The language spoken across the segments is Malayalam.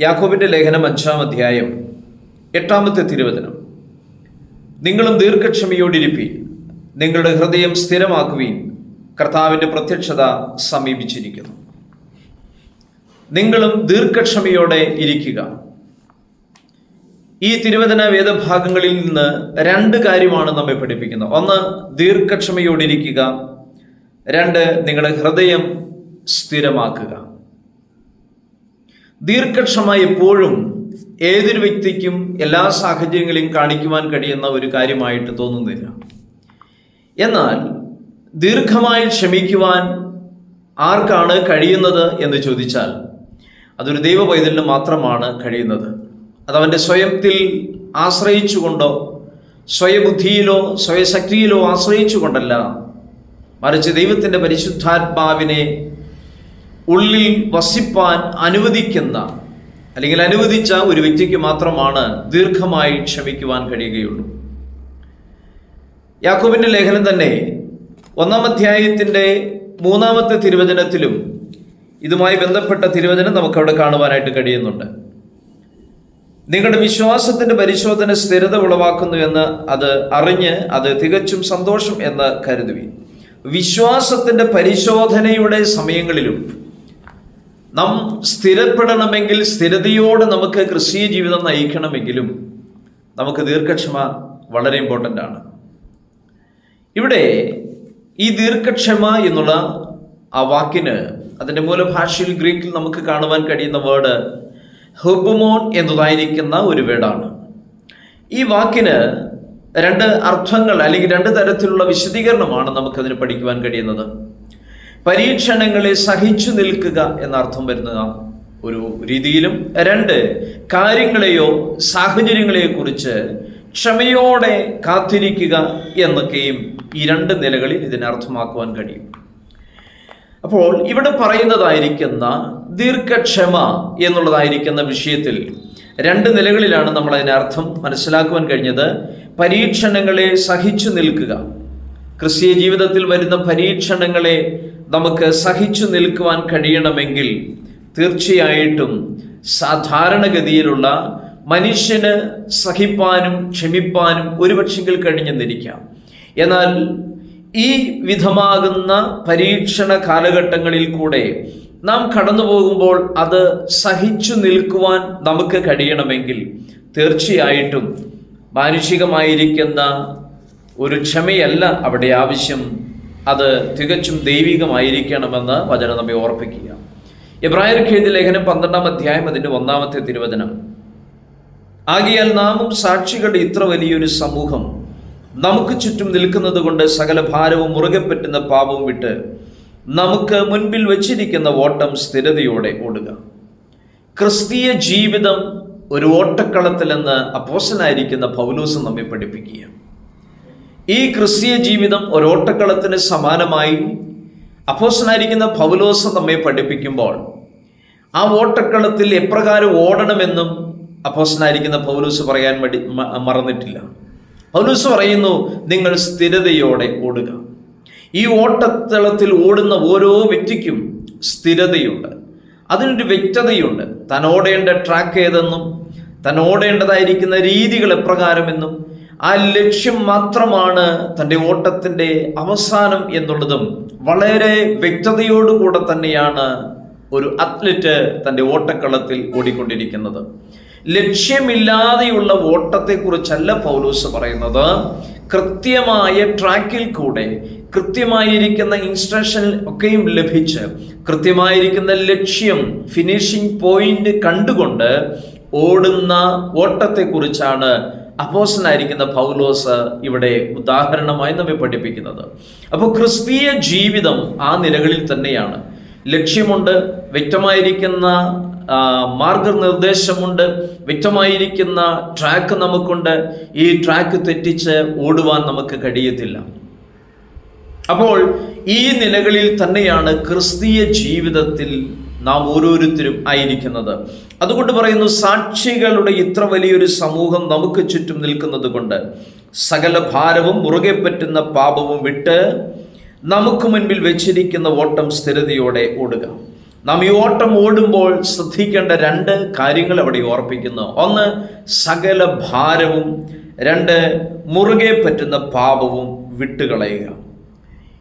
യാക്കോബിന്റെ ലേഖനം അഞ്ചാം അധ്യായം എട്ടാമത്തെ തിരുവചനം. നിങ്ങളും ദീർഘക്ഷമയോടിരിപ്പി നിങ്ങളുടെ ഹൃദയം സ്ഥിരമാക്കുവീൻ. കർത്താവിന്റെ പ്രത്യക്ഷത സമീപിച്ചിരിക്കുന്നു. നിങ്ങളും ദീർഘക്ഷമയോടെ ഇരിക്കുക. ഈ തിരുവചന വേദഭാഗങ്ങളിൽ നിന്ന് രണ്ട് കാര്യമാണ് നമ്മെ പഠിപ്പിക്കുന്നത്. ഒന്ന് ദീർഘക്ഷമയോടിരിക്കുക. രണ്ട് നിങ്ങളുടെ ഹൃദയം സ്ഥിരമാക്കുക. ദീർഘക്ഷമ എപ്പോഴും ഏതൊരു വ്യക്തിക്കും എല്ലാ സാഹചര്യങ്ങളെയും കാണിക്കുവാൻ കഴിയുന്ന ഒരു കാര്യമായിട്ട് തോന്നുന്നില്ല. എന്നാൽ ദീർഘമായി ക്ഷമിക്കുവാൻ ആർക്കാണ് കഴിയുന്നത് എന്ന് ചോദിച്ചാൽ അതൊരു ദൈവ പൈതലിന് മാത്രമാണ് കഴിയുന്നത്. അതവന്റെ സ്വയത്തിൽ ആശ്രയിച്ചുകൊണ്ടോ സ്വയബുദ്ധിയിലോ സ്വയശക്തിയിലോ ആശ്രയിച്ചുകൊണ്ടല്ല. മറിച്ച് ദൈവത്തിന്റെ പരിശുദ്ധാത്മാവിനെ ഉള്ളിൽ വസിപ്പാൻ അനുവദിക്കുന്ന അല്ലെങ്കിൽ അനുവദിച്ച ഒരു വ്യക്തിക്ക് മാത്രമാണ് ദീർഘമായി ക്ഷമിക്കുവാൻ കഴിയുകയുള്ളൂ. യാക്കോബിന്റെ ലേഖനം തന്നെ ഒന്നാം അധ്യായത്തിന്റെ മൂന്നാമത്തെ തിരുവചനത്തിലും ഇതുമായി ബന്ധപ്പെട്ട തിരുവചനം നമുക്കവിടെ കാണുവാനായിട്ട് കഴിയുന്നുണ്ട്. നിങ്ങളുടെ വിശ്വാസത്തിന്റെ പരിശോധന സ്ഥിരത ഉളവാക്കുന്നു എന്ന് അത് അറിഞ്ഞ് അത് തികച്ചും സന്തോഷം എന്ന് കരുതുവി വിശ്വാസത്തിന്റെ പരിശോധനയുടെ സമയങ്ങളിലും നാം സ്ഥിരപ്പെടണമെങ്കിൽ സ്ഥിരതയോടെ നമുക്ക് ക്രിസ്തീയ ജീവിതം നയിക്കണമെങ്കിലും നമുക്ക് ദീർഘക്ഷമ വളരെ ഇമ്പോർട്ടന്റ് ആണ്. ഇവിടെ ഈ ദീർഘക്ഷമ എന്നുള്ള ആ വാക്കിന് അതിന്റെ മൂലഭാഷയിൽ ഗ്രീക്കിൽ നമുക്ക് കാണുവാൻ കഴിയുന്ന വേർഡ് ഹെബുമോൺ എന്നതായിരിക്കുന്ന ഒരു വേർഡാണ് ഈ വാക്കിന് രണ്ട് അർത്ഥങ്ങൾ അല്ലെങ്കിൽ രണ്ട് തരത്തിലുള്ള വിശദീകരണമാണ് നമുക്കതിന് പഠിക്കുവാൻ കഴിയുന്നത്. പരീക്ഷണങ്ങളെ സഹിച്ചു നിൽക്കുക എന്നർത്ഥം വരുന്ന ഒരു രീതിയിലും രണ്ട് കാര്യങ്ങളെയോ സാഹചര്യങ്ങളെയോ കുറിച്ച് ക്ഷമയോടെ കാത്തിരിക്കുക എന്നൊക്കെയും ഈ രണ്ട് നിലകളിൽ ഇതിനെ അർത്ഥമാക്കുവാൻ കഴിയും. അപ്പോൾ ഇവിടെ പറയുന്നതായിരിക്കുന്ന ദീർഘക്ഷമ എന്നുള്ളതായിരിക്കുന്ന വിഷയത്തിൽ രണ്ട് നിലകളിലാണ് നമ്മൾ അതിനർത്ഥം മനസ്സിലാക്കുവാൻ കഴിഞ്ഞത്. പരീക്ഷണങ്ങളെ സഹിച്ചു നിൽക്കുക. ക്രിസ്തീയ ജീവിതത്തിൽ വരുന്ന പരീക്ഷണങ്ങളെ നമുക്ക് സഹിച്ചു നിൽക്കുവാൻ കഴിയണമെങ്കിൽ തീർച്ചയായിട്ടും സാധാരണഗതിയിലുള്ള മനുഷ്യന് സഹിപ്പാനും ക്ഷമിപ്പാനും ഒരുപക്ഷെങ്കിൽ കഴിഞ്ഞെന്നിരിക്കാം. എന്നാൽ ഈ വിധമാകുന്ന പരീക്ഷണ കാലഘട്ടങ്ങളിൽ കൂടെ നാം കടന്നു പോകുമ്പോൾ അത് സഹിച്ചു നിൽക്കുവാൻ നമുക്ക് കഴിയണമെങ്കിൽ തീർച്ചയായിട്ടും മാനുഷികമായിരിക്കുന്ന ഒരു ക്ഷമയല്ല അവിടെ ആവശ്യം. അത് തികച്ചും ദൈവികമായിരിക്കണമെന്ന് വചനം നമ്മെ ഓർപ്പിക്കുക. എബ്രായർ എഴുതിയ ലേഖനം പന്ത്രണ്ടാം അധ്യായം അതിന്റെ ഒന്നാമത്തെ തിരുവചനം. ആകിയാൽ നാമും സാക്ഷികളുടെ ഇത്ര വലിയൊരു സമൂഹം നമുക്ക് ചുറ്റും നിൽക്കുന്നത് കൊണ്ട് സകല ഭാരവും മുറുകെ പറ്റുന്ന പാപവും വിട്ട് നമുക്ക് മുൻപിൽ വച്ചിരിക്കുന്ന ഓട്ടം സ്ഥിരതയോടെ ഓടുക. ക്രിസ്തീയ ജീവിതം ഒരു ഓട്ടക്കളത്തിലെന്ന് അപ്പോസനായിരിക്കുന്ന പൗലൂസ് നമ്മെ പഠിപ്പിക്കുക ഈ ക്രിസ്തീയ ജീവിതം ഒരോട്ടക്കളത്തിന് സമാനമായി അപ്പോസനായിരിക്കുന്ന പൗലോസ് നമ്മെ പഠിപ്പിക്കുമ്പോൾ ആ ഓട്ടക്കളത്തിൽ എപ്രകാരം ഓടണമെന്നും അപ്പോസനായിരിക്കുന്ന പൗലൂസ് പറയാൻ മടി മറന്നിട്ടില്ല. പൗലൂസ് പറയുന്നു നിങ്ങൾ സ്ഥിരതയോടെ ഓടുക. ഈ ഓട്ടത്തളത്തിൽ ഓടുന്ന ഓരോ വ്യക്തിക്കും സ്ഥിരതയുണ്ട്. അതിനൊരു വ്യക്തതയുണ്ട്. താൻ ഓടേണ്ട ട്രാക്ക് ഏതെന്നും താൻ ഓടേണ്ടതായിരിക്കുന്ന രീതികൾ എപ്രകാരമെന്നും ആ ലക്ഷ്യം മാത്രമാണ് തന്റെ ഓട്ടത്തിന്റെ അവസാനം എന്നുള്ളതും വളരെ വ്യക്തതയോടുകൂടെ തന്നെയാണ് ഒരു അത്ലറ്റ് തന്റെ ഓട്ടക്കളത്തിൽ ഓടിക്കൊണ്ടിരിക്കുന്നത്. ലക്ഷ്യമില്ലാതെയുള്ള ഓട്ടത്തെക്കുറിച്ചല്ല പൗലൂസ് പറയുന്നത്. കൃത്യമായ ട്രാക്കിൽ കൂടെ കൃത്യമായിരിക്കുന്ന ഇൻസ്ട്രക്ഷൻ ഒക്കെയും ലഭിച്ച് കൃത്യമായിരിക്കുന്ന ലക്ഷ്യം ഫിനിഷിംഗ് പോയിന്റ് കണ്ടുകൊണ്ട് ഓടുന്ന ഓട്ടത്തെക്കുറിച്ചാണ് അപ്പോസനായിരിക്കുന്ന പൗലോസ് ഇവിടെ ഉദാഹരണമായി നമ്മെ പഠിപ്പിക്കുന്നത്. അപ്പോൾ ക്രിസ്തീയ ജീവിതം ആ നിലകളിൽ തന്നെയാണ്. ലക്ഷ്യമുണ്ട് വ്യക്തമായിരിക്കുന്ന മാർഗനിർദ്ദേശമുണ്ട് വ്യക്തമായിരിക്കുന്ന ട്രാക്ക് നമുക്കുണ്ട്. ഈ ട്രാക്ക് തെറ്റിച്ച് ഓടുവാൻ നമുക്ക് കഴിയത്തില്ല. അപ്പോൾ ഈ നിലകളിൽ തന്നെയാണ് ക്രിസ്തീയ ജീവിതത്തിൽ നാം ഓരോരുത്തരും ആയിരിക്കുന്നത്. അതുകൊണ്ട് പറയുന്നു സാക്ഷികളുടെ ഇത്ര വലിയൊരു സമൂഹം നമുക്ക് ചുറ്റും നിൽക്കുന്നത് കൊണ്ട് സകല ഭാരവും മുറുകെ പറ്റുന്ന പാപവും വിട്ട് നമുക്ക് മുൻപിൽ വെച്ചിരിക്കുന്ന ഓട്ടം സ്ഥിരതയോടെ ഓടുക. നാം ഈ ഓട്ടം ഓടുമ്പോൾ ശ്രദ്ധിക്കേണ്ട രണ്ട് കാര്യങ്ങൾ അവിടെ ഓർപ്പിക്കുന്നു. ഒന്ന് സകല ഭാരവും. രണ്ട് മുറുകെ പറ്റുന്ന പാപവും വിട്ടുകളയുക.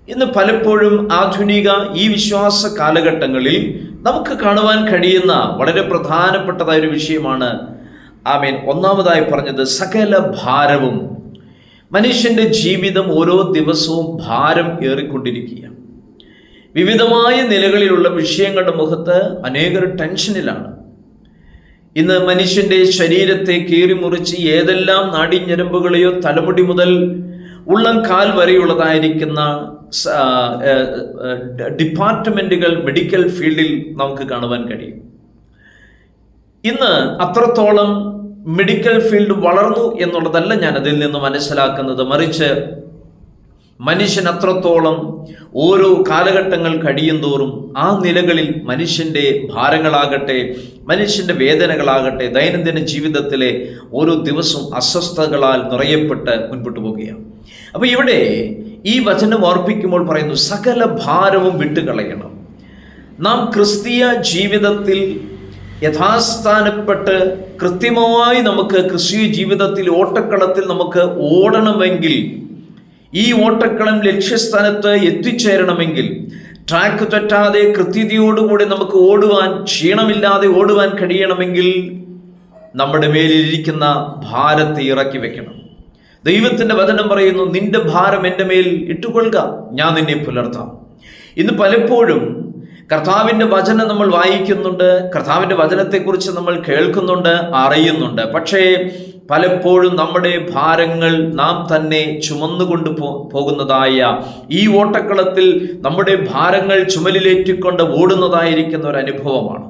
ഇന്ന് പലപ്പോഴും ആധുനിക ഈ വിശ്വാസ കാലഘട്ടങ്ങളിൽ നമുക്ക് കാണുവാൻ കഴിയുന്ന വളരെ പ്രധാനപ്പെട്ടതായ ഒരു വിഷയമാണ്. ആമേൻ. ഒന്നാമതായി പറഞ്ഞത് സകല ഭാരവും മനുഷ്യന്റെ ജീവിതം ഓരോ ദിവസവും ഭാരം ഏറിക്കൊണ്ടിരിക്കുകയാണ്. വിവിധമായ നിലകളിലുള്ള വിഷയങ്ങളുടെ മുഖത്ത് അനേകർ ടെൻഷനിലാണ്. ഇന്ന് മനുഷ്യന്റെ ശരീരത്തെ കീറിമുറിച്ച് ഏതെല്ലാം നാടിഞ്ഞരമ്പുകളെയോ തലമുടി മുതൽ ഉള്ളം കാൽ വരെയുള്ളതായിരിക്കുന്ന ഡിപ്പാർട്ട്മെന്റുകൾ മെഡിക്കൽ ഫീൽഡിൽ നമുക്ക് കാണുവാൻ കഴിയും. ഇന്ന് അത്രത്തോളം മെഡിക്കൽ ഫീൽഡ് വളർന്നു എന്നുള്ളതല്ല ഞാൻ അതിൽ നിന്ന് മനസ്സിലാക്കുന്നത്. മറിച്ച് മനുഷ്യൻ അത്രത്തോളം ഓരോ കാലഘട്ടങ്ങൾ കഴിയും തോറും ആ നിലകളിൽ മനുഷ്യന്റെ ഭാരങ്ങളാകട്ടെ മനുഷ്യന്റെ വേദനകളാകട്ടെ ദൈനംദിന ജീവിതത്തിലെ ഓരോ ദിവസവും അസ്വസ്ഥതകളാൽ നിറയപ്പെട്ട് മുൻപോട്ട് പോവുകയാണ്. അപ്പോൾ ഇവിടെ ഈ വചനം ഓർപ്പിക്കുമ്പോൾ പറയുന്നു സകല ഭാരവും വിട്ടുകളയണം. നാം ക്രിസ്തീയ ജീവിതത്തിൽ യഥാസ്ഥാനപ്പെട്ട് കൃത്യമായി നമുക്ക് ക്രിസ്തീയ ജീവിതത്തിൽ ഓട്ടക്കളത്തിൽ നമുക്ക് ഓടണമെങ്കിൽ ഈ ഓട്ടക്കളം ലക്ഷ്യസ്ഥാനത്ത് എത്തിച്ചേരണമെങ്കിൽ ട്രാക്ക് തെറ്റാതെ കൃത്യതയോടുകൂടി നമുക്ക് ഓടുവാൻ ക്ഷീണമില്ലാതെ ഓടുവാൻ കഴിയണമെങ്കിൽ നമ്മുടെ മേലിരിക്കുന്ന ഭാരത്തെ ഇറക്കി വെക്കണം. ദൈവത്തിന്റെ വചനം പറയുന്നു നിന്റെ ഭാരം എന്റെ മേൽ ഇട്ടുകൊള്ളുക ഞാൻ നിന്നെ പുലർത്താം. ഇന്ന് പലപ്പോഴും കർത്താവിന്റെ വചനം നമ്മൾ വായിക്കുന്നുണ്ട് കർത്താവിന്റെ വചനത്തെക്കുറിച്ച് നമ്മൾ കേൾക്കുന്നുണ്ട് അറിയുന്നുണ്ട്. പക്ഷേ പലപ്പോഴും നമ്മുടെ ഭാരങ്ങൾ നാം തന്നെ ചുമന്നുകൊണ്ട് പോ പോകുന്നതായ ഈ ഓട്ടക്കളത്തിൽ നമ്മുടെ ഭാരങ്ങൾ ചുമലിലേറ്റിക്കൊണ്ട് ഓടുന്നതായിരിക്കുന്ന ഒരു അനുഭവമാണ്.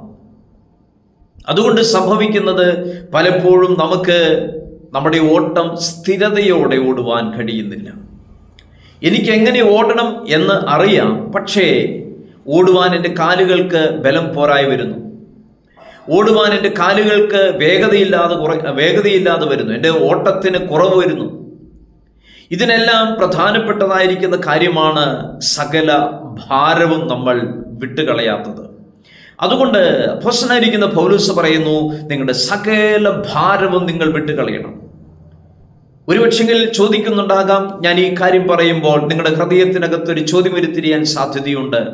അതുകൊണ്ട് സംഭവിക്കുന്നത് പലപ്പോഴും നമുക്ക് നമ്മുടെ ഓട്ടം സ്ഥിരതയോടെ ഓടുവാൻ കഴിയുന്നില്ല. എനിക്ക് എങ്ങനെ ഓടണം എന്ന് അറിയാം പക്ഷേ ഓടുവാൻ എന്റെ കാലുകൾക്ക് ബലം പോരായി വരുന്നു. ഓടുവാൻ എന്റെ കാലുകൾക്ക് വേഗതയില്ലാതെ കുറ വേഗതയില്ലാതെ വരുന്നു. എന്റെ ഓട്ടത്തിന് കുറവ് വരുന്നു. ഇതിനെല്ലാം പ്രധാനപ്പെട്ടതായിരിക്കുന്ന കാര്യമാണ് സകല ഭാരവും നമ്മൾ വിട്ടുകളയാത്തത്. അതുകൊണ്ട് അപ്പോസനായിരിക്കുന്ന പൗലൂസ് പറയുന്നു നിങ്ങളുടെ സകല ഭാരവും നിങ്ങൾ വിട്ടുകളയണം. ഒരുപക്ഷെങ്കിൽ ചോദിക്കുന്നുണ്ടാകാം ഞാൻ ഈ കാര്യം പറയുമ്പോൾ നിങ്ങളുടെ ഹൃദയത്തിനകത്തൊരു ചോദ്യം ഉരുത്തിരിയാൻ സാധ്യതയുണ്ട്.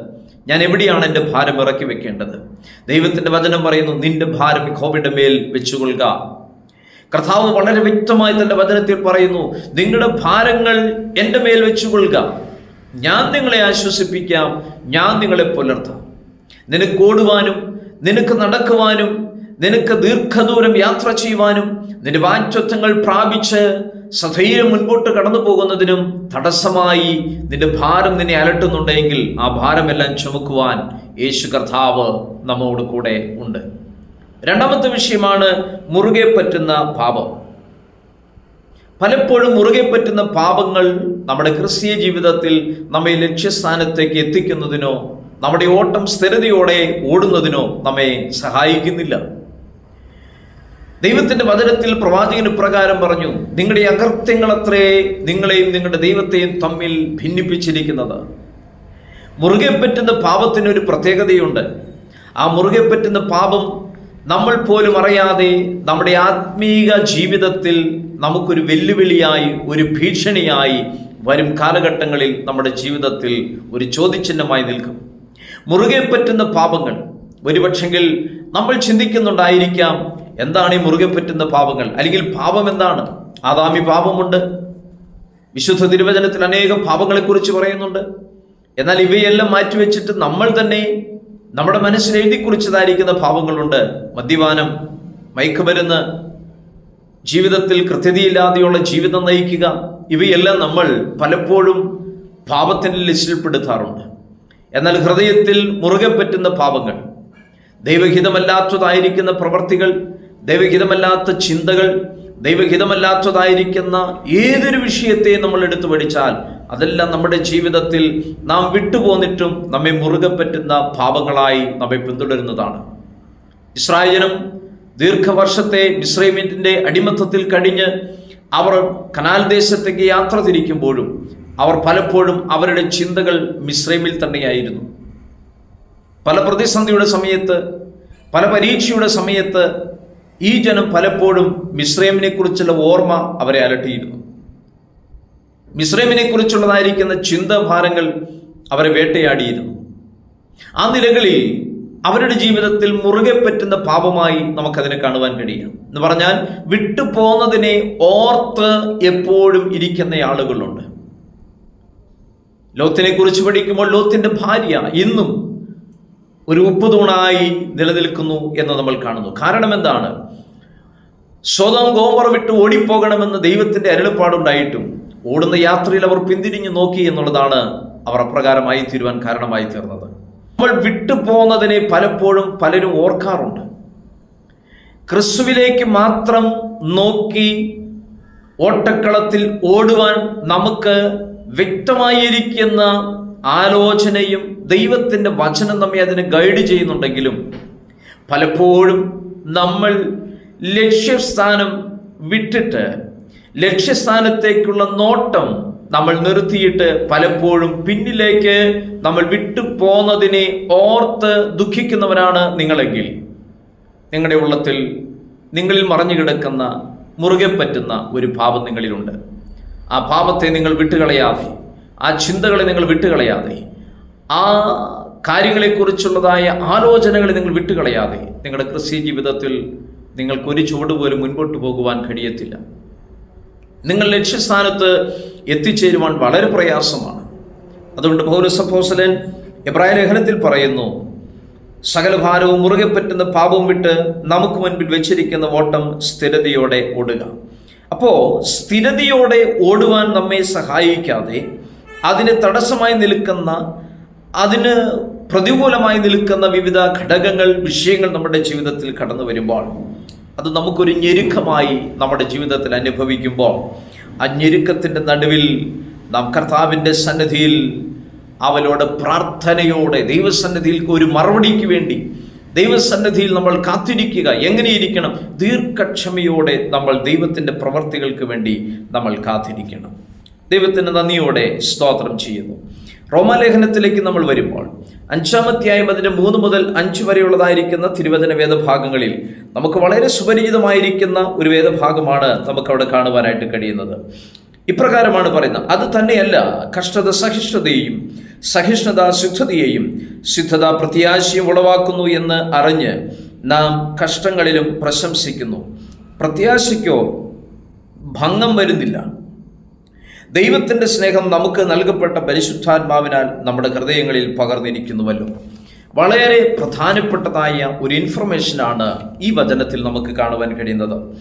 ഞാൻ എവിടെയാണ് എന്റെ ഭാരം ഇറക്കി വെക്കേണ്ടത്? ദൈവത്തിന്റെ വചനം പറയുന്നു നിന്റെ ഭാരം യഹോബയുടെ മേൽ വെച്ചുകൊള്ളുക. കർത്താവ് വളരെ വ്യക്തമായി തന്റെ വചനത്തിൽ പറയുന്നു നിങ്ങളുടെ ഭാരങ്ങൾ എന്റെ മേൽ വെച്ചുകൊള്ളുക. ഞാൻ നിങ്ങളെ ആശ്വസിപ്പിക്കാം ഞാൻ നിങ്ങളെ പുലർത്താം. നിനക്ക് ഓടുവാനും നിനക്ക് നടക്കുവാനും നിനക്ക് ദീർഘദൂരം യാത്ര ചെയ്യുവാനും നിന്റെ വാഞ്ചത്വങ്ങൾ പ്രാപിച്ച് സധൈര്യം മുൻപോട്ട് കടന്നു പോകുന്നതിനും തടസ്സമായി നിന്റെ ഭാരം നിന്നെ അലട്ടുന്നുണ്ടെങ്കിൽ ആ ഭാരമെല്ലാം ചുമക്കുവാൻ യേശു കർത്താവ് നമ്മോട് കൂടെ ഉണ്ട്. രണ്ടാമത്തെ വിഷയമാണ് മുറുകെ പറ്റുന്ന പാപം. പലപ്പോഴും മുറുകെ പറ്റുന്ന പാപങ്ങൾ നമ്മുടെ ക്രിസ്തീയ ജീവിതത്തിൽ നമ്മെ ലക്ഷ്യസ്ഥാനത്തേക്ക് എത്തിക്കുന്നതിനോ നമ്മുടെ ഓട്ടം സ്ഥിരതയോടെ ഓടുന്നതിനോ നമ്മെ സഹായിക്കുന്നില്ല. ദൈവത്തിന്റെ വചനത്തിൽ പ്രവാചകന് പ്രകാരം പറഞ്ഞു നിങ്ങളുടെ അകൃത്യങ്ങളത്രേ നിങ്ങളെയും നിങ്ങളുടെ ദൈവത്തെയും തമ്മിൽ ഭിന്നിപ്പിച്ചിരിക്കുന്നത്. മുറുകെ പറ്റുന്ന പാപത്തിനൊരു പ്രത്യേകതയുണ്ട്. ആ മുറുകെ പറ്റുന്ന പാപം നമ്മൾ പോലും അറിയാതെ നമ്മുടെ ആത്മീക ജീവിതത്തിൽ നമുക്കൊരു വെല്ലുവിളിയായി ഒരു ഭീഷണിയായി വരും കാലഘട്ടങ്ങളിൽ നമ്മുടെ ജീവിതത്തിൽ ഒരു ചോദ്യചിഹ്നമായി നിൽക്കും. മുറുകെ പറ്റുന്ന പാപങ്ങൾ ഒരുപക്ഷെങ്കിൽ നമ്മൾ ചിന്തിക്കുന്നുണ്ടായിരിക്കാം എന്താണ് ഈ മുറുകെ പറ്റുന്ന പാപങ്ങൾ? അല്ലെങ്കിൽ പാപം എന്താണ്? ആദാമി പാപമുണ്ട്. വിശുദ്ധ തിരുവചനത്തിൽ അനേകം പാപങ്ങളെക്കുറിച്ച് പറയുന്നുണ്ട്. എന്നാൽ ഇവയെല്ലാം മാറ്റിവെച്ചിട്ട് നമ്മൾ തന്നെ നമ്മുടെ മനസ്സിൽ എഴുതി കുറിച്ചതായിരിക്കുന്ന പാപങ്ങളുണ്ട്. മദ്യപാനം മയക്കുമരുന്ന് ജീവിതത്തിൽ കൃത്യതയില്ലാതെയുള്ള ജീവിതം നയിക്കുക ഇവയെല്ലാം നമ്മൾ പലപ്പോഴും പാപത്തിന്റെ ലിസ്റ്റിൽപ്പെടുത്താറുണ്ട്. എന്നാൽ ഹൃദയത്തിൽ മുറുകെ പറ്റുന്ന പാപങ്ങൾ ദൈവഹിതമല്ലാത്തതായിരിക്കുന്ന പ്രവർത്തികൾ ദൈവഹിതമല്ലാത്ത ചിന്തകൾ ദൈവഹിതമല്ലാത്തതായിരിക്കുന്ന ഏതൊരു വിഷയത്തെ നമ്മൾ എടുത്തു പഠിച്ചാൽ അതെല്ലാം നമ്മുടെ ജീവിതത്തിൽ നാം വിട്ടുപോന്നിട്ടും നമ്മെ മുറുകെ പറ്റുന്ന പാപങ്ങളായി നമ്മെ പിന്തുടരുന്നതാണ്. ഇസ്രായേലും ദീർഘവർഷത്തെ മിശ്രൈമിന്റെ അടിമത്തത്തിൽ കഴിഞ്ഞ് അവർ കനാൽ ദേശത്തേക്ക് യാത്ര തിരിക്കുമ്പോഴും അവർ പലപ്പോഴും അവരുടെ ചിന്തകൾ മിശ്രൈമിൽ തന്നെയായിരുന്നു. പല പ്രതിസന്ധിയുടെ സമയത്ത് പല പരീക്ഷയുടെ സമയത്ത് ഈ ജനം പലപ്പോഴും മിശ്രമിനെ കുറിച്ചുള്ള ഓർമ്മ അവരെ അലട്ടിയിരുന്നു. മിശ്രമിനെ കുറിച്ചുള്ളതായിരിക്കുന്ന ചിന്താഭാരങ്ങൾ അവരെ വേട്ടയാടിയിരുന്നു. ആ നിലകളിൽ അവരുടെ ജീവിതത്തിൽ മുറുകെ പറ്റുന്ന പാപമായി നമുക്കതിനെ കാണുവാൻ കഴിയും. എന്ന് പറഞ്ഞാൽ വിട്ടുപോകുന്നതിനെ ഓർത്ത് എപ്പോഴും ഇരിക്കുന്ന ആളുകളുണ്ട്. ലോത്തിനെ കുറിച്ച് പഠിക്കുമ്പോൾ ലോത്തിന്റെ ഭാര്യ ഇന്നും ഒരു ഉപ്പുതൂണായി നിലനിൽക്കുന്നു എന്ന് നമ്മൾ കാണുന്നു. കാരണം എന്താണ്? സ്വതം ഗോമറ വിട്ട് ഓടിപ്പോകണമെന്ന് ദൈവത്തിന്റെ അരുളപ്പാടുണ്ടായിട്ടും ഓടുന്ന യാത്രയിൽ അവർ പിന്തിരിഞ്ഞു നോക്കി എന്നുള്ളതാണ് അവർ അപ്രകാരമായി തീരുവാൻ കാരണമായി തീർന്നത്. നമ്മൾ വിട്ടുപോകുന്നതിനെ പലപ്പോഴും പലരും ഓർക്കാറുണ്ട്. ക്രിസ്തുവിലേക്ക് മാത്രം നോക്കി ഓട്ടക്കളത്തിൽ ഓടുവാൻ നമുക്ക് വ്യക്തമായിരിക്കുന്ന ആലോചനയും ദൈവത്തിന്റെ വചനം നമ്മെ അതിനെ ഗൈഡ് ചെയ്യുന്നുണ്ടെങ്കിലും പലപ്പോഴും നമ്മൾ ലക്ഷ്യസ്ഥാനം വിട്ടിട്ട് ലക്ഷ്യസ്ഥാനത്തേക്കുള്ള നോട്ടം നമ്മൾ നിർത്തിയിട്ട് പലപ്പോഴും പിന്നിലേക്ക് നമ്മൾ വിട്ടു പോന്നതിനെ ഓർത്ത് ദുഃഖിക്കുന്നവരാണ് നിങ്ങളെങ്കിൽ നിങ്ങളുടെ ഉള്ളത്തിൽ നിങ്ങളിൽ മറഞ്ഞു കിടക്കുന്ന മുറുകെ പറ്റുന്ന ഒരു ഭാവം നിങ്ങളിലുണ്ട്. ആ ഭാവത്തെ നിങ്ങൾ വിട്ടുകളയാതെ ആ ചിന്തകളെ നിങ്ങൾ വിട്ടുകളയാതെ ആ കാര്യങ്ങളെക്കുറിച്ചുള്ളതായ ആലോചനകളെ നിങ്ങൾ വിട്ടുകളയാതെ നിങ്ങളുടെ ക്രിസ്ത്യ ജീവിതത്തിൽ നിങ്ങൾക്ക് ഒരു ചുവട് പോലും മുൻപോട്ട് പോകുവാൻ കഴിയത്തില്ല. നിങ്ങൾ ലക്ഷ്യസ്ഥാനത്ത് എത്തിച്ചേരുവാൻ വളരെ പ്രയാസമാണ്. അതുകൊണ്ട് പൗരസഭോസലൻ എബ്രായ ലേഖനത്തിൽ പറയുന്നു സകല ഭാരവും മുറുകെ പറ്റുന്ന പാപവും വിട്ട് നമുക്ക് മുൻപിൽ വെച്ചിരിക്കുന്ന ഓട്ടം സ്ഥിരതയോടെ ഓടുക. അപ്പോൾ സ്ഥിരതയോടെ ഓടുവാൻ നമ്മെ സഹായിക്കാതെ അതിന് തടസ്സമായി നിൽക്കുന്ന അതിന് പ്രതികൂലമായി നിൽക്കുന്ന വിവിധ ഘടകങ്ങൾ വിഷയങ്ങൾ നമ്മുടെ ജീവിതത്തിൽ കടന്നു വരുമ്പോൾ അത് നമുക്കൊരു ഞെരുക്കമായി നമ്മുടെ ജീവിതത്തിൽ അനുഭവിക്കുമ്പോൾ ആ ഞെരുക്കത്തിന്റെ നടുവിൽ നാം കർത്താവിന്റെ സന്നിധിയിൽ അവലോട് പ്രാർത്ഥനയോടെ ദൈവസന്നിധിയിൽ ഒരു മറുപടിക്ക് വേണ്ടി ദൈവസന്നിധിയിൽ നമ്മൾ കാത്തിരിക്കുക എങ്ങനെയിരിക്കണം ദീർഘക്ഷമയോടെ നമ്മൾ ദൈവത്തിന്റെ പ്രവർത്തികൾക്ക് വേണ്ടി നമ്മൾ കാത്തിരിക്കണം. ദൈവത്തിന് നന്ദിയോടെ സ്തോത്രം ചെയ്യുന്നു. റോമാലേഖനത്തിലേക്ക് നമ്മൾ വരുമ്പോൾ അഞ്ചാമധ്യായം അതിന്റെ മൂന്ന് മുതൽ അഞ്ച് വരെയുള്ളതായിരിക്കുന്ന തിരുവചന വേദഭാഗങ്ങളിൽ നമുക്ക് വളരെ സുപരിചിതമായിരിക്കുന്ന ഒരു വേദഭാഗമാണ് നമുക്ക് അവിടെ കാണുവാനായിട്ട് കഴിയുന്നത്. ഇപ്രകാരമാണ് പറയുന്നത്. അത് തന്നെയല്ല കഷ്ടത സഹിഷ്ണുതയെയും സഹിഷ്ണുത സിദ്ധതയെയും സിദ്ധത പ്രത്യാശയും ഉളവാക്കുന്നു എന്ന് അറിഞ്ഞ് നാം കഷ്ടങ്ങളിലും പ്രശംസിക്കുന്നു. പ്രത്യാശയ്ക്കോ ഭംഗം വരുന്നില്ല. ദൈവത്തിന്റെ സ്നേഹം നമുക്ക് നൽകപ്പെട്ട പരിശുദ്ധാത്മാവിനാൽ നമ്മുടെ ഹൃദയങ്ങളിൽ പകർന്നിരിക്കുന്നുവല്ലോ. വളരെ പ്രധാനപ്പെട്ടതായ ഒരു ഇൻഫർമേഷനാണ് ഈ വചനത്തിൽ നമുക്ക് കാണുവാൻ കഴിയുന്നത്.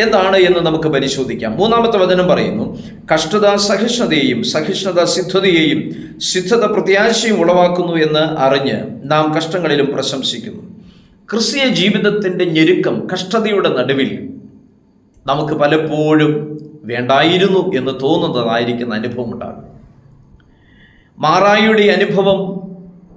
എന്താണ് എന്ന് നമുക്ക് പരിശോധിക്കാം. മൂന്നാമത്തെ വചനം പറയുന്നു കഷ്ടത സഹിഷ്ണുതയെയും സഹിഷ്ണുത സിദ്ധതയെയും സിദ്ധത പ്രത്യാശയും ഉളവാക്കുന്നു എന്ന് അറിഞ്ഞ് നാം കഷ്ടങ്ങളിലും പ്രശംസിക്കുന്നു. ക്രിസ്തീയ ജീവിതത്തിന്റെ ഞെരുക്കം കഷ്ടതയുടെ നടുവിൽ നമുക്ക് പലപ്പോഴും വേണ്ടായിരുന്നു എന്ന് തോന്നുന്നതായിരിക്കുന്ന അനുഭവം ഉണ്ടാകും. മാറായിയുടെ അനുഭവം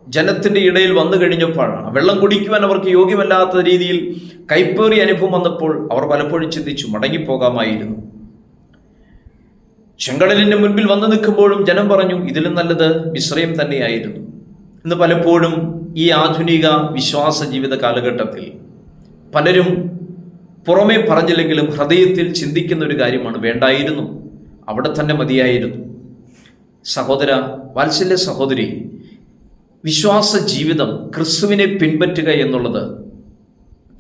ജനത്തിന്റെ ഇടയിൽ വന്നു കഴിഞ്ഞപ്പോഴാണ്. വെള്ളം കുടിക്കുവാൻ അവർക്ക് യോഗ്യമല്ലാത്ത രീതിയിൽ കൈപ്പേറിയ അനുഭവം വന്നപ്പോൾ അവർ പലപ്പോഴും ചിന്തിച്ചു മടങ്ങിപ്പോകാമായിരുന്നു. ചെങ്കടലിന്റെ മുൻപിൽ വന്നു നിൽക്കുമ്പോഴും ജനം പറഞ്ഞു ഇതിലും നല്ലത് വിശ്രയം തന്നെയായിരുന്നു. ഇന്ന് പലപ്പോഴും ഈ ആധുനിക വിശ്വാസ ജീവിത കാലഘട്ടത്തിൽ പലരും പുറമേ പറഞ്ഞില്ലെങ്കിലും ഹൃദയത്തിൽ ചിന്തിക്കുന്ന ഒരു കാര്യമാണ് വേണ്ടായിരുന്നു അവിടെ തന്നെ മതിയായിരുന്നു. സഹോദര വാത്സല്യ സഹോദരി വിശ്വാസ ജീവിതം ക്രിസ്തുവിനെ പിൻപറ്റുക എന്നുള്ളത്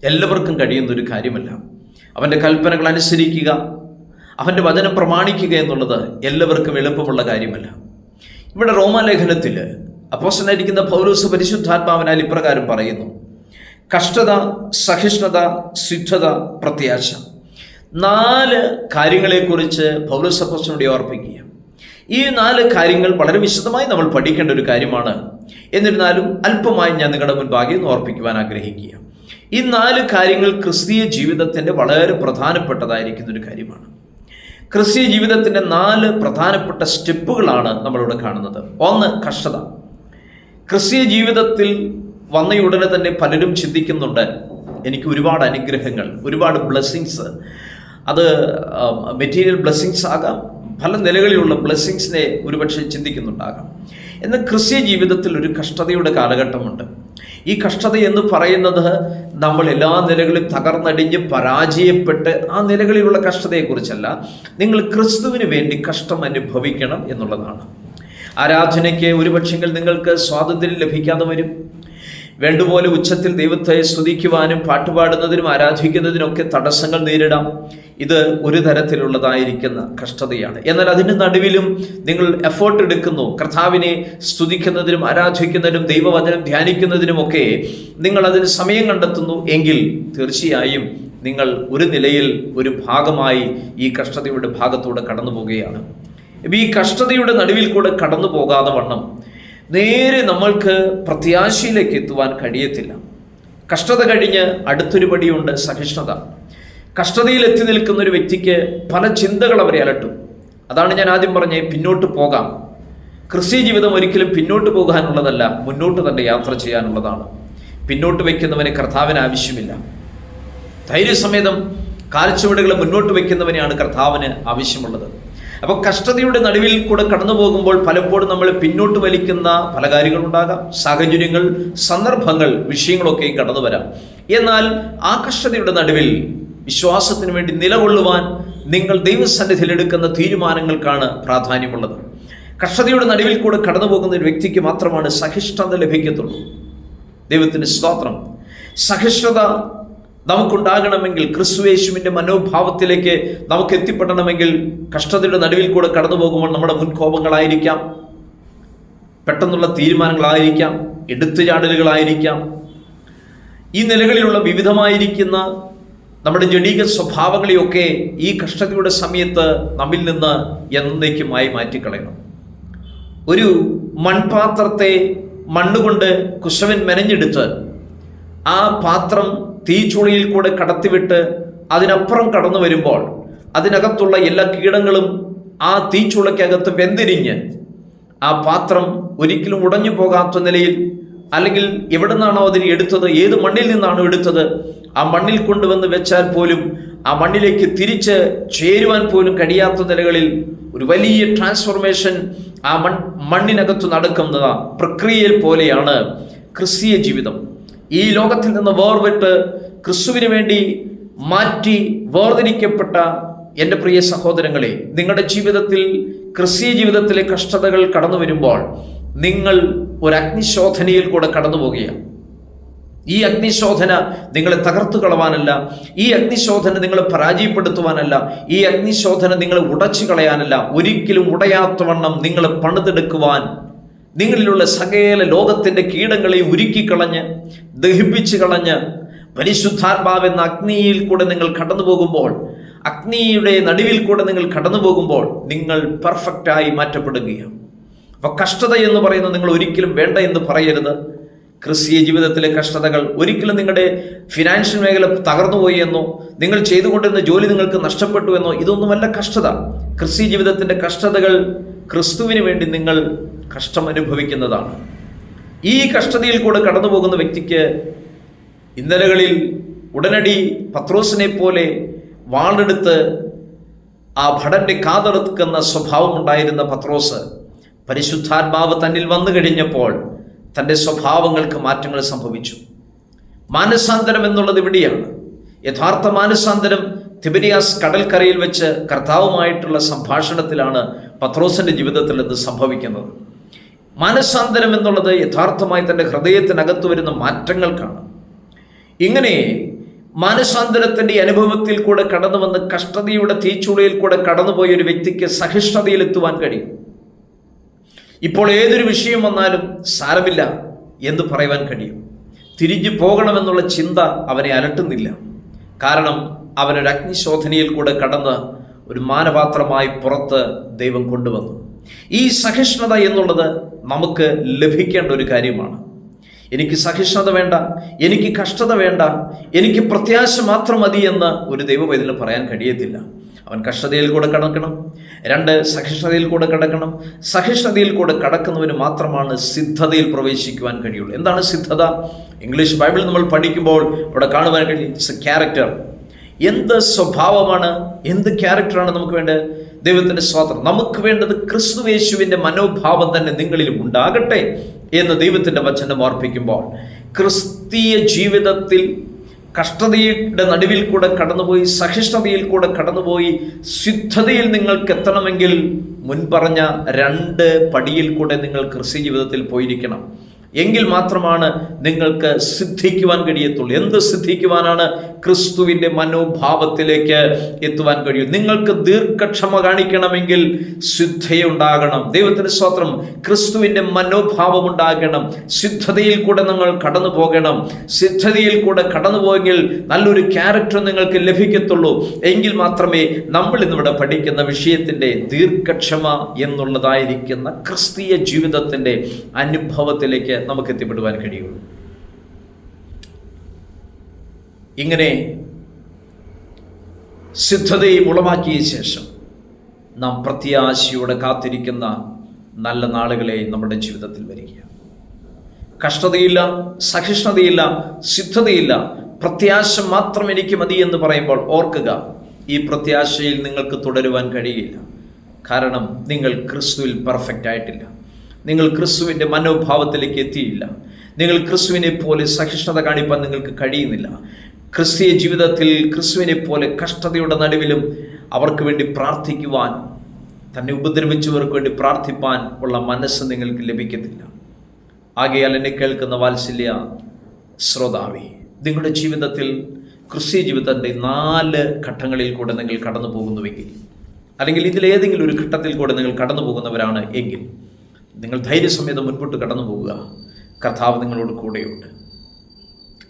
എല്ലാവർക്കും കഴിയുന്ന ഒരു കാര്യമല്ല. അവന്റെ കൽപ്പനകൾ അനുസരിക്കുക അവന്റെ വചനം പ്രമാണിക്കുക എന്നുള്ളത് എല്ലാവർക്കും എളുപ്പമുള്ള കാര്യമല്ല. ഇവിടെ റോമാലേഖനത്തിൽ അപ്പോസനായിരിക്കുന്ന പൗലോസ് പരിശുദ്ധാത്മാവിനാൽ ഇപ്രകാരം പറയുന്നു. കഷ്ടത സഹിഷ്ണുത സിദ്ധത പ്രത്യാശ. നാല് കാര്യങ്ങളെക്കുറിച്ച് പൗരസഭസിനോട് ഓർപ്പിക്കുക. ഈ നാല് കാര്യങ്ങൾ വളരെ വിശദമായി നമ്മൾ പഠിക്കേണ്ട ഒരു കാര്യമാണ്. എന്നിരുന്നാലും അല്പമായി ഞാൻ നിങ്ങളുടെ മുൻപാകെ ഒന്ന് ഓർപ്പിക്കുവാൻ ആഗ്രഹിക്കുക. ഈ നാല് കാര്യങ്ങൾ ക്രിസ്തീയ ജീവിതത്തിന്റെ വളരെ പ്രധാനപ്പെട്ടതായിരിക്കുന്ന ഒരു കാര്യമാണ്. ക്രിസ്തീയ ജീവിതത്തിന്റെ നാല് പ്രധാനപ്പെട്ട സ്റ്റെപ്പുകളാണ് നമ്മളിവിടെ കാണുന്നത്. ഒന്ന് കഷ്ടത. ക്രിസ്തീയ ജീവിതത്തിൽ വന്നയുടനെ തന്നെ പലരും ചിന്തിക്കുന്നുണ്ട്. എനിക്ക് ഒരുപാട് അനുഗ്രഹങ്ങൾ ഒരുപാട് ബ്ലെസ്സിങ്സ് അത് മെറ്റീരിയൽ ബ്ലെസ്സിങ്സ് ആകാം പല നിലകളിലുള്ള ബ്ലെസ്സിങ്സിനെ ഒരുപക്ഷെ ചിന്തിക്കുന്നുണ്ടാകാം. എന്നാൽ ക്രിസ്ത്യ ജീവിതത്തിൽ ഒരു കഷ്ടതയുടെ കാലഘട്ടമുണ്ട്. ഈ കഷ്ടത എന്ന് പറയുന്നത് നമ്മൾ എല്ലാ നിലകളിലും തകർന്നടിഞ്ഞ് പരാജയപ്പെട്ട് ആ നിലകളിലുള്ള കഷ്ടതയെക്കുറിച്ചല്ല. നിങ്ങൾ ക്രിസ്തുവിന് വേണ്ടി കഷ്ടം അനുഭവിക്കണം എന്നുള്ളതാണ്. ആരാധനയ്ക്ക് ഒരുപക്ഷെങ്കിൽ നിങ്ങൾക്ക് സ്വാതന്ത്ര്യം ലഭിക്കാതെ വരും. വേണ്ടുപോലെ ഉച്ചത്തിൽ ദൈവത്തെ സ്തുതിക്കുവാനും പാട്ടുപാടുന്നതിനും ആരാധിക്കുന്നതിനൊക്കെ തടസ്സങ്ങൾ നേരിടാം. ഇത് ഒരു തരത്തിലുള്ളതായിരിക്കുന്ന കഷ്ടതയാണ്. എന്നാൽ അതിന്റെ നടുവിലും നിങ്ങൾ എഫേർട്ട് എടുക്കുന്നു. കർത്താവിനെ സ്തുതിക്കുന്നതിനും ആരാധിക്കുന്നതിനും ദൈവവചനം ധ്യാനിക്കുന്നതിനുമൊക്കെ നിങ്ങൾ അതിന് സമയം കണ്ടെത്തുന്നു. എങ്കിൽ തീർച്ചയായും നിങ്ങൾ ഒരു നിലയിൽ ഒരു ഭാഗമായി ഈ കഷ്ടതയുടെ ഭാഗത്തൂടെ കടന്നു പോവുകയാണ് ഈ കഷ്ടതയുടെ നടുവിൽ കൂടെ കടന്നു പോകാതെ വണ്ണം നേരെ നമ്മൾക്ക് പ്രത്യാശയിലേക്ക് എത്തുവാൻ കഴിയത്തില്ല. കഷ്ടത കഴിഞ്ഞ് അടുത്തൊരു പടിയുണ്ട് സഹിഷ്ണുത. കഷ്ടതയിൽ എത്തി നിൽക്കുന്ന ഒരു വ്യക്തിക്ക് പല ചിന്തകൾ അവരെ അലട്ടും. അതാണ് ഞാൻ ആദ്യം പറഞ്ഞ പിന്നോട്ട് പോകാം. ക്രിസ്ത്യ ജീവിതം ഒരിക്കലും പിന്നോട്ട് പോകാനുള്ളതല്ല മുന്നോട്ട് തന്നെ യാത്ര ചെയ്യാനുള്ളതാണ്. പിന്നോട്ട് വയ്ക്കുന്നവന് കർത്താവിന് ആവശ്യമില്ല. ധൈര്യസമേതം കാൽച്ചുവടുകൾ മുന്നോട്ട് വയ്ക്കുന്നവനെയാണ് കർത്താവിന് ആവശ്യമുള്ളത്. അപ്പോൾ കഷ്ടതയുടെ നടുവിൽ കൂടെ കടന്നു പോകുമ്പോൾ പലപ്പോഴും നമ്മൾ പിന്നോട്ട് വലിക്കുന്ന പല കാര്യങ്ങളുണ്ടാകാം. സാഹചര്യങ്ങൾ സന്ദർഭങ്ങൾ വിഷയങ്ങളൊക്കെ കടന്നു വരാം. എന്നാൽ ആ കഷ്ടതയുടെ നടുവിൽ വിശ്വാസത്തിന് വേണ്ടി നിലകൊള്ളുവാൻ നിങ്ങൾ ദൈവസന്നിധിയിൽ എടുക്കുന്ന തീരുമാനങ്ങൾക്കാണ് പ്രാധാന്യമുള്ളത്. കഷ്ടതയുടെ നടുവിൽ കൂടെ കടന്നു പോകുന്ന ഒരു വ്യക്തിക്ക് മാത്രമാണ് സഹിഷ്ണുത ലഭിക്കത്തുള്ളൂ. ദൈവത്തിന്റെ സ്തോത്രം. സഹിഷ്ണുത നമുക്കുണ്ടാകണമെങ്കിൽ ക്രിസ്തുവേശുവിന്റെ മനോഭാവത്തിലേക്ക് നമുക്ക് എത്തിപ്പെടണമെങ്കിൽ കഷ്ടതയുടെ നടുവിൽ കൂടെ കടന്നു പോകുമ്പോൾ നമ്മുടെ മുൻകോപങ്ങളായിരിക്കാം പെട്ടെന്നുള്ള തീരുമാനങ്ങളായിരിക്കാം. എടുത്തുചാടലുകളായിരിക്കാം. ഈ നിലകളിലുള്ള വിവിധമായിരിക്കുന്ന നമ്മുടെ ജഡീക സ്വഭാവങ്ങളെയൊക്കെ ഈ കഷ്ടതയുടെ സമയത്ത് നമ്മിൽ നിന്ന് എന്നേക്കുമായി മാറ്റിക്കളയണം. ഒരു മൺപാത്രത്തെ മണ്ണുകൊണ്ട് കുശവൻ മെനഞ്ഞെടുത്ത് ആ പാത്രം തീച്ചുളിയിൽ കൂടെ കടത്തിവിട്ട് അതിനപ്പുറം കടന്നു വരുമ്പോൾ അതിനകത്തുള്ള എല്ലാ കീടങ്ങളും ആ തീച്ചുളയ്ക്കകത്ത് വെന്തിരിഞ്ഞ് ആ പാത്രം ഒരിക്കലും ഉടഞ്ഞു പോകാത്ത നിലയിൽ അല്ലെങ്കിൽ എവിടെ നിന്നാണോ അതിന് എടുത്തത് ഏത് മണ്ണിൽ നിന്നാണോ എടുത്തത് ആ മണ്ണിൽ കൊണ്ടുവന്ന് വെച്ചാൽ പോലും ആ മണ്ണിലേക്ക് തിരിച്ച് ചേരുവാൻ പോലും കഴിയാത്ത നിലകളിൽ ഒരു വലിയ ട്രാൻസ്ഫോർമേഷൻ ആ മൺ മണ്ണിനകത്ത് നടക്കുന്ന പ്രക്രിയയിൽ പോലെയാണ് ക്രിസ്തീയ ജീവിതം. ഈ ലോകത്തിൽ നിന്ന് വേർപെട്ട് ക്രിസ്തുവിന് വേണ്ടി മാറ്റി വേർതിരിക്കപ്പെട്ട എന്റെ പ്രിയ സഹോദരങ്ങളെ നിങ്ങളുടെ ജീവിതത്തിൽ ക്രിസ്തീയ ജീവിതത്തിലെ കഷ്ടതകൾ കടന്നു വരുമ്പോൾ നിങ്ങൾ ഒരു അഗ്നിശോധനയിൽ കൂടെ കടന്നു പോകുകയാണ് ഈ അഗ്നിശോധന നിങ്ങളെ തകർത്തു കളവാനല്ല ഈ അഗ്നിശോധന നിങ്ങളെ പരാജയപ്പെടുത്തുവാനല്ല ഈ അഗ്നിശോധന നിങ്ങളെ ഉടച്ചു കളയാനല്ല ഒരിക്കലും ഉടയാത്തവണ്ണം നിങ്ങളെ പണിതെടുക്കുവാൻ നിങ്ങളിലുള്ള സകല ലോകത്തിന്റെ കീടങ്ങളെ ഉരുക്കിക്കളഞ്ഞ് ദഹിപ്പിച്ച് കളഞ്ഞ് പരിശുദ്ധാത്മാവെന്ന അഗ്നിയിൽ കൂടെ നിങ്ങൾ കടന്നു പോകുമ്പോൾ അഗ്നിയുടെ നടുവിൽ കൂടെ നിങ്ങൾ കടന്നു പോകുമ്പോൾ നിങ്ങൾ പെർഫെക്റ്റായി മാറ്റപ്പെടുകയാണ്. അപ്പോൾ കഷ്ടത എന്ന് പറയുന്നത് നിങ്ങൾ ഒരിക്കലും വേണ്ട എന്ന് പറയരുത്. ക്രിസ്തീയ ജീവിതത്തിലെ കഷ്ടതകൾ ഒരിക്കലും നിങ്ങളുടെ ഫിനാൻഷ്യൽ മേഖല തകർന്നുപോയി എന്നോ നിങ്ങൾ ചെയ്തുകൊണ്ടിരുന്ന ജോലി നിങ്ങൾക്ക് നഷ്ടപ്പെട്ടു എന്നോ ഇതൊന്നുമല്ല കഷ്ടത. ക്രിസ്തീയ ജീവിതത്തിന്റെ കഷ്ടതകൾ ക്രിസ്തുവിന് വേണ്ടി നിങ്ങൾ കഷ്ടം അനുഭവിക്കുന്നതാണ്. ഈ കഷ്ടതയിൽ കൂടെ കടന്നു പോകുന്ന വ്യക്തിക്ക് ഇന്നലകളിൽ ഉടനടി പത്രോസിനെ പോലെ വാളെടുത്ത് ആ ഭടന്റെ കാതെടുക്കുന്ന സ്വഭാവമുണ്ടായിരുന്ന പത്രോസ് പരിശുദ്ധാത്മാവ് തന്നിൽ വന്നു കഴിഞ്ഞപ്പോൾ തന്റെ സ്വഭാവങ്ങൾക്ക് മാറ്റങ്ങൾ സംഭവിച്ചു. മാനസാന്തരം എന്നുള്ളത് ഇവിടെയാണ്. യഥാർത്ഥ മാനസാന്തരം തിബരിയാസ് കടൽക്കരയിൽ വെച്ച് കർത്താവുമായിട്ടുള്ള സംഭാഷണത്തിലാണ് പത്രോസിന്റെ ജീവിതത്തിൽ ഇത് സംഭവിക്കുന്നത്. മാനസാന്തരം എന്നുള്ളത് യഥാർത്ഥമായി തന്റെ ഹൃദയത്തിനകത്ത് വരുന്ന മാറ്റങ്ങൾക്കാണ് ഇങ്ങനെ മാനസാന്തരത്തിന്റെ അനുഭവത്തിൽ കൂടെ കടന്നു വന്ന് കഷ്ടതയുടെ തീച്ചുളയിൽ കൂടെ കടന്നുപോയ ഒരു വ്യക്തിക്ക് സഹിഷ്ണുതയിലെത്തുവാൻ കഴിയും. ഇപ്പോൾ ഏതൊരു വിഷയം വന്നാലും സാരമില്ല എന്ന് പറയുവാൻ കഴിയും. തിരിഞ്ഞു പോകണമെന്നുള്ള ചിന്ത അവനെ അലട്ടുന്നില്ല. കാരണം അവനൊരു അഗ്നിശോധനയിൽ കൂടെ കടന്ന് ഒരു മാനപാത്രമായി പുറത്ത് ദൈവം കൊണ്ടുവന്നു. ഈ സഹിഷ്ണുത എന്നുള്ളത് നമുക്ക് ലഭിക്കേണ്ട ഒരു കാര്യമാണ്. എനിക്ക് സഹിഷ്ണുത വേണ്ട എനിക്ക് കഷ്ടത വേണ്ട എനിക്ക് പ്രത്യാശ മാത്രം മതി എന്ന് ഒരു ദൈവവേദന പറയാൻ കഴിയത്തില്ല. അവൻ കഷ്ടതയിൽ കൂടെ കടക്കണം രണ്ട് സഹിഷ്ണുതയിൽ കൂടെ കടക്കണം. സഹിഷ്ണുതയിൽ കൂടെ കടക്കുന്നവന് മാത്രമാണ് സിദ്ധതയിൽ പ്രവേശിക്കുവാൻ കഴിയുള്ളൂ. എന്താണ് സിദ്ധത? ഇംഗ്ലീഷ് ബൈബിൾ നമ്മൾ പഠിക്കുമ്പോൾ ഇവിടെ കാണുവാൻ കഴിയും. ഇറ്റ്സ് എ ക്യാരക്ടർ എന്ത് സ്വഭാവമാണ് എന്ത് ക്യാരക്ടറാണ് നമുക്ക് വേണ്ടത്? ദൈവത്തിന്റെ സ്വാതന്ത്ര്യം. നമുക്ക് വേണ്ടത് ക്രിസ്തു ക്രിസ്തുവേശുവിന്റെ മനോഭാവം തന്നെ നിങ്ങളിലും ഉണ്ടാകട്ടെ എന്ന് ദൈവത്തിന്റെ വചനം ഓർപ്പിക്കുമ്പോൾ ക്രിസ്തീയ ജീവിതത്തിൽ കഷ്ടതയുടെ നടുവിൽ കൂടെ കടന്നുപോയി സഹിഷ്ണുതയിൽ കൂടെ കടന്നുപോയി സിദ്ധതയിൽ നിങ്ങൾക്ക് എത്തണമെങ്കിൽ മുൻപറഞ്ഞ രണ്ട് പടിയിൽ കൂടെ നിങ്ങൾ ക്രിസ്ത്യ ജീവിതത്തിൽ പോയിരിക്കണം. എങ്കിൽ മാത്രമാണ് നിങ്ങൾക്ക് സിദ്ധിക്കുവാൻ കഴിയത്തുള്ളൂ. എന്ത് സിദ്ധിക്കുവാനാണ് ക്രിസ്തുവിന്റെ മനോഭാവത്തിലേക്ക് എത്തുവാൻ കഴിയും? നിങ്ങൾക്ക് ദീർഘക്ഷമ കാണിക്കണമെങ്കിൽ സിദ്ധയുണ്ടാകണം ദൈവത്തിന് സ്വത്രം ക്രിസ്തുവിന്റെ മനോഭാവം ഉണ്ടാകണം സിദ്ധതയിൽ കൂടെ നിങ്ങൾ കടന്നു പോകണം. സിദ്ധതയിൽ കൂടെ കടന്നു പോയെങ്കിൽ നല്ലൊരു ക്യാരക്ടർ നിങ്ങൾക്ക് ലഭിക്കത്തുള്ളൂ. എങ്കിൽ മാത്രമേ നമ്മൾ ഇന്നിവിടെ പഠിക്കുന്ന വിഷയത്തിന്റെ ദീർഘക്ഷമ എന്നുള്ളതായിരിക്കുന്ന ക്രിസ്തീയ ജീവിതത്തിന്റെ അനുഭവത്തിലേക്ക് നമുക്ക് എത്തിപ്പെടുവാൻ കഴിയുള്ളൂ. ഇങ്ങനെ സിദ്ധതയും ഉളവാക്കിയ ശേഷം നാം പ്രത്യാശയോടെ കാത്തിരിക്കുന്ന നല്ല നാളുകളെ നമ്മുടെ ജീവിതത്തിൽ വരിക. കഷ്ടതയില്ല സഹിഷ്ണുതയില്ല സിദ്ധതയില്ല പ്രത്യാശ മാത്രം എനിക്ക് മതി എന്ന് പറയുമ്പോൾ ഓർക്കുക ഈ പ്രത്യാശയിൽ നിങ്ങൾക്ക് തുടരുവാൻ കഴിയില്ല. കാരണം നിങ്ങൾ ക്രിസ്തുവിൽ പെർഫെക്റ്റ് ആയിട്ടില്ല. നിങ്ങൾ ക്രിസ്തുവിന്റെ മനോഭാവത്തിലേക്ക് എത്തിയില്ല. നിങ്ങൾ ക്രിസ്തുവിനെ പോലെ സഹിഷ്ണുത കാണിപ്പാൻ നിങ്ങൾക്ക് കഴിയുന്നില്ല. ക്രിസ്തീയ ജീവിതത്തിൽ ക്രിസ്തുവിനെ പോലെ കഷ്ടതയുടെ നടുവിലും അവർക്ക് വേണ്ടി പ്രാർത്ഥിക്കുവാൻ തന്നെ ഉപദ്രവിച്ചവർക്ക് വേണ്ടി പ്രാർത്ഥിപ്പാൻ ഉള്ള മനസ്സ് നിങ്ങൾക്ക് ലഭിക്കത്തില്ല. ആകയാൽ എന്നെ കേൾക്കുന്ന വാത്സല്യ ശ്രോതാവി നിങ്ങളുടെ ജീവിതത്തിൽ ക്രിസ്തീയ ജീവിതത്തിന്റെ നാല് ഘട്ടങ്ങളിൽ കൂടെ നിങ്ങൾ കടന്നു പോകുന്നുവെങ്കിൽ അല്ലെങ്കിൽ ഇതിലേതെങ്കിലും ഒരു ഘട്ടത്തിൽ കൂടെ നിങ്ങൾ കടന്നു പോകുന്നവരാണ് എങ്കിൽ നിങ്ങൾ ധൈര്യസമേതം മുൻപോട്ട് കടന്നു പോവുക കർത്താവ് നിങ്ങളോട് കൂടെയുണ്ട്.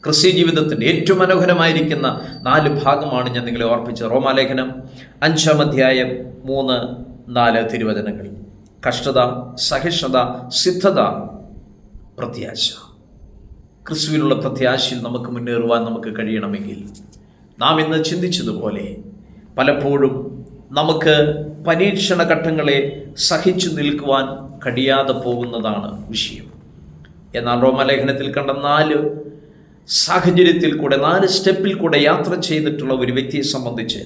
ക്രിസ്ത്യ ജീവിതത്തിന്റെ ഏറ്റവും മനോഹരമായിരിക്കുന്ന നാല് ഭാഗമാണ് ഞാൻ നിങ്ങളെ ഓർപ്പിച്ചത്. റോമാലേഖനം അഞ്ചാം അധ്യായം മൂന്ന് നാല് തിരുവചനങ്ങൾ. കഷ്ടത സഹിഷ്ണുത സിദ്ധത പ്രത്യാശ. ക്രിസ്തുവിലുള്ള പ്രത്യാശയിൽ നമുക്ക് മുന്നേറുവാൻ നമുക്ക് കഴിയണമെങ്കിൽ നാം ഇന്ന് ചിന്തിച്ചതുപോലെ പലപ്പോഴും നമുക്ക് പരീക്ഷണ ഘട്ടങ്ങളെ സഹിച്ചു നിൽക്കുവാൻ കഴിയാതെ പോകുന്നതാണ് വിഷയം. എന്നാൽ റോമലേഖനത്തിൽ കണ്ട നാല് സാഹചര്യത്തിൽ കൂടെ നാല് സ്റ്റെപ്പിൽ കൂടെ യാത്ര ചെയ്തിട്ടുള്ള ഒരു വ്യക്തിയെ സംബന്ധിച്ച്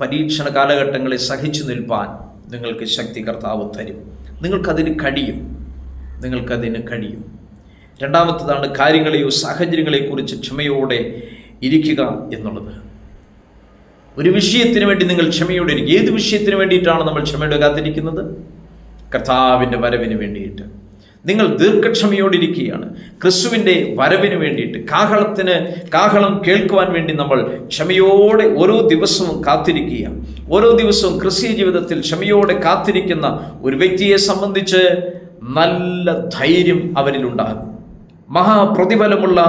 പരീക്ഷണ കാലഘട്ടങ്ങളെ സഹിച്ചു നിൽപ്പാൻ നിങ്ങൾക്ക് ശക്തി കർത്താവ് തരും. നിങ്ങൾക്കതിന് കഴിയും. നിങ്ങൾക്കതിന് കഴിയും. രണ്ടാമത്തതാണ് കാര്യങ്ങളെയോ സാഹചര്യങ്ങളെക്കുറിച്ച് ക്ഷമയോടെ ഇരിക്കുക എന്നുള്ളത്. ഒരു വിഷയത്തിന് വേണ്ടി നിങ്ങൾ ക്ഷമയോടെ ഇരിക്കുക ഏത് വിഷയത്തിന് വേണ്ടിയിട്ടാണ് നമ്മൾ ക്ഷമയോടെ കാത്തിരിക്കുന്നത്? കർത്താവിന്റെ വരവിന് വേണ്ടിയിട്ട്. നിങ്ങൾ ദീർഘക്ഷമയോടിരിക്കുകയാണ്. ക്രിസ്തുവിന്റെ വരവിന് വേണ്ടിയിട്ട്. കാഹളത്തിന് കാഹളം കേൾക്കുവാൻ വേണ്ടി നമ്മൾ ക്ഷമയോടെ ഓരോ ദിവസവും കാത്തിരിക്കുക ഓരോ ദിവസവും ക്രിസ്തീയ ജീവിതത്തിൽ ക്ഷമയോടെ കാത്തിരിക്കുന്ന ഒരു വ്യക്തിയെ സംബന്ധിച്ച് നല്ല ധൈര്യം അവരിലുണ്ടാകും. മഹാപ്രതിഫലമുള്ള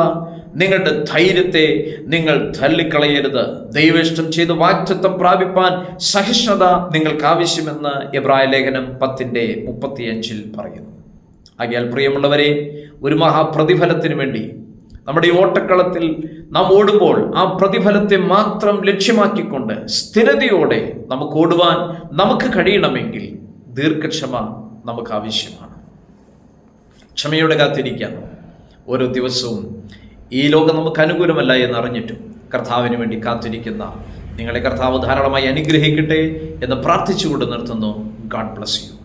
നിങ്ങളുടെ ധൈര്യത്തെ നിങ്ങൾ തള്ളിക്കളയരുത്. ദൈവേഷ്ടം ചെയ്ത് വാക്തത്വം പ്രാപിപ്പാൻ സഹിഷ്ണുത നിങ്ങൾക്ക് ആവശ്യമെന്ന് എബ്രായ ലേഖനം പത്തിന്റെ മുപ്പത്തിയഞ്ചിൽ പറയുന്നു. ആകിയാൽ പ്രിയമുള്ളവരെ ഒരു മഹാപ്രതിഫലത്തിന് വേണ്ടി നമ്മുടെ ഈ ഓട്ടക്കളത്തിൽ നാം ഓടുമ്പോൾ ആ പ്രതിഫലത്തെ മാത്രം ലക്ഷ്യമാക്കിക്കൊണ്ട് സ്ഥിരതയോടെ നമുക്ക് ഓടുവാൻ നമുക്ക് കഴിയണമെങ്കിൽ ദീർഘക്ഷമ നമുക്ക് ആവശ്യമാണ് ക്ഷമയോടെ കാത്തിരിക്കാം. ഓരോ ദിവസവും ഈ ലോകം നമുക്ക് അനുകൂലമല്ല എന്ന് അറിഞ്ഞിട്ടും കർത്താവിന് വേണ്ടി കാത്തിരിക്കുന്ന നിങ്ങളെ കർത്താവ് ധാരാളമായി അനുഗ്രഹിക്കട്ടെ എന്ന് പ്രാർത്ഥിച്ചുകൊണ്ട് നിർത്തുന്നു. God bless you